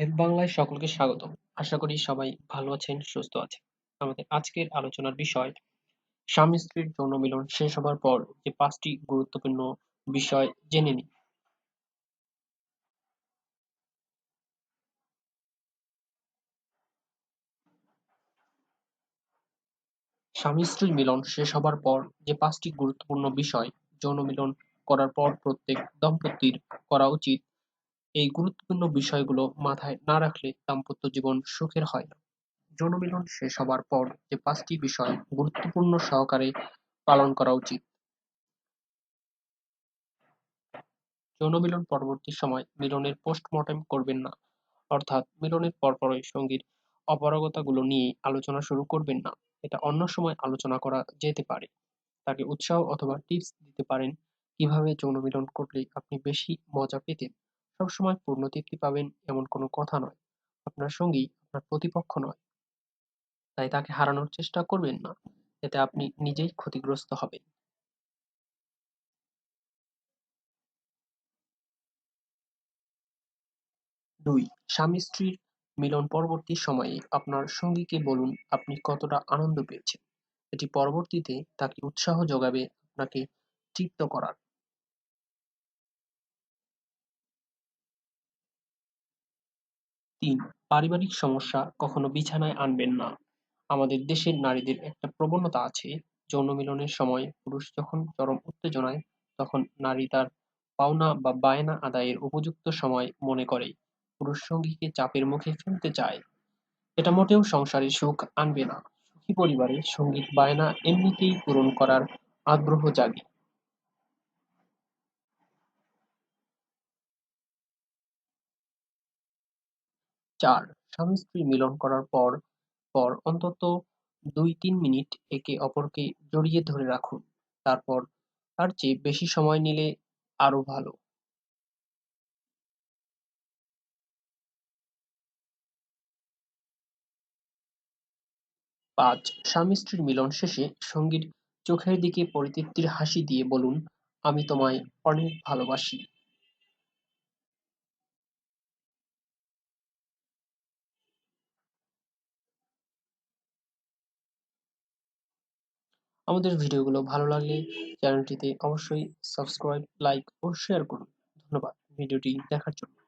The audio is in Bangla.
হেলথ বাংলায় সকলকে স্বাগত আশা করি সবাই ভালো আছেন, সুস্থ আছেন। আমাদের আজকের আলোচনার বিষয়, স্বামী স্ত্রীর যৌন মিলন শেষ হবার পর যে পাঁচটি গুরুত্বপূর্ণ বিষয় জেনে নিই। স্বামী স্ত্রীর মিলন শেষ হবার পর যে পাঁচটি গুরুত্বপূর্ণ বিষয়, যৌন মিলন করার পর প্রত্যেক দম্পতির করা উচিত এই গুরুত্বপূর্ণ বিষয়গুলো মাথায় না রাখলে দাম্পত্য জীবন সুখের হয় না। যৌন মিলন শেষ হবার পর যে পাঁচটি বিষয় গুরুত্বপূর্ণ সহকারে পালন করা উচিত। যৌনমিলন পরবর্তী সময় মিলনের পোস্টমর্টেম করবেন না। অর্থাৎ মিলনের পরপরই সঙ্গীর অপারগতাগুলো নিয়ে আলোচনা শুরু করবেন না। এটা অন্য সময় আলোচনা করা যেতে পারে। তাকে উৎসাহ অথবা টিপস দিতে পারেন। কীভাবে যৌনমিলন করলে আপনি বেশি মজা পেতেন? সবসময় পূর্ণ তৃপ্তি পাবেন এমন কোনো কথা নয়। আপনার সঙ্গী আপনার প্রতিপক্ষ নয়। তাই তাকে হারানোর চেষ্টা করবেন না এতে আপনি নিজেই ক্ষতিগ্রস্ত হবেন। দুই, স্বামী স্ত্রীর মিলন পরবর্তী সময়ে আপনার সঙ্গীকে বলুন আপনি কতটা আনন্দ পেয়েছেন। এটি পরবর্তীতে তাকে উৎসাহ যোগাবে, আপনাকে তৃপ্ত করার। তিন, পারিবারিক সমস্যা কখনো বিছানায় আনবেন না। আমাদের দেশের নারীদের একটা প্রবণতা আছে, যৌন মিলনের সময় পুরুষ যখন চরম উত্তেজনায়, তখন নারী তার পাওনা বা বায়না আদায়ের উপযুক্ত সময় মনে করে। পুরুষ সঙ্গীকে চাপের মুখে ফেলতে চায়। এটা মোটেও সংসারে সুখ আনবে না। সুখী পরিবারে সংগীত বায়না এমনিতেই পূরণ করার আগ্রহ জাগে। চার। স্বামী স্ত্রী মিলন করার পর পর অন্তত দুই তিন মিনিট একে অপরকে জড়িয়ে ধরে রাখুন। তারপর তার চেয়ে বেশি সময় নিলে আরও ভালো। পাঁচ। স্বামী স্ত্রীর মিলন শেষে সঙ্গীর চোখের দিকে পরিতৃপ্তির হাসি দিয়ে বলুন, আমি তোমায় অনেক ভালোবাসি। আমাদের ভিডিওগুলো ভালো লাগলে চ্যানেলটিতে অবশ্যই সাবস্ক্রাইব, লাইক ও শেয়ার করুন। ধন্যবাদ ভিডিওটি দেখার জন্য।